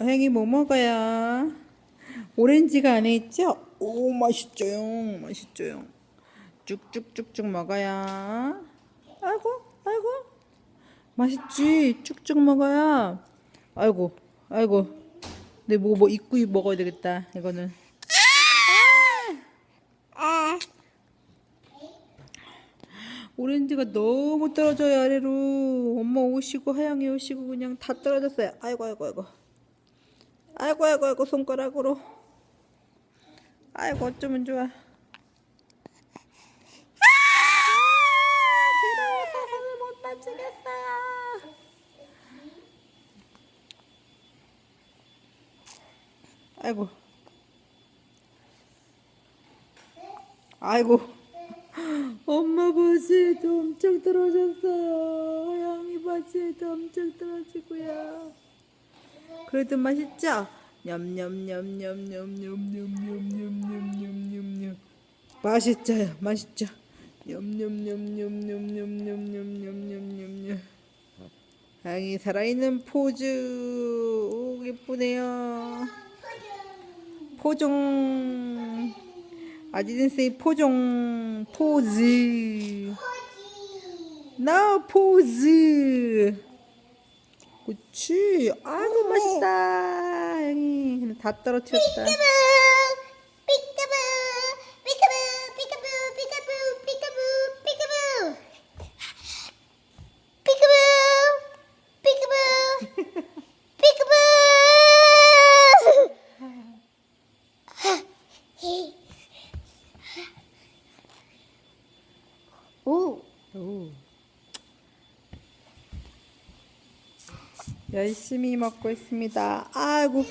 행이 뭐 먹어요? 오렌지가 안에 있죠? 오 맛있죠요. 맛있죠요. 쭉쭉쭉쭉 먹어요 아이고 아이고. 맛있지? 쭉쭉 먹어요 아이고 아이고. 내 뭐 뭐 입고 먹어야 되겠다 이거는. 오렌지가 너무 떨어져요 아래로. 엄마 오시고 하영이 오시고 그냥 다 떨어졌어요. 아이고 아이고 아이고 아이고 아이고 아이고 손가락으로. 아이고 어쩌면 좋아. 아, 들어와서 손을 못 만지겠어요. 아이고. 아이고. 엄마 바지에도 엄청 떨어졌어요. 하영이 바지에도 엄청 떨어지고요. 그래도 맛있죠? 냠냠냠냠냠냠냠냠냠냠냠냠 맛있죠? 맛있죠? 냠냠냠냠냠냠냠냠냠냠냠 하영이 살아있는 포즈. 오 예쁘네요. 포종. 아디든스의 포종. 포즈. 나 포즈 그치. 아이고, 맛있다. 응, 다 떨어뜨렸다. 삐까부, 열심히 먹고 있습니다. 아이고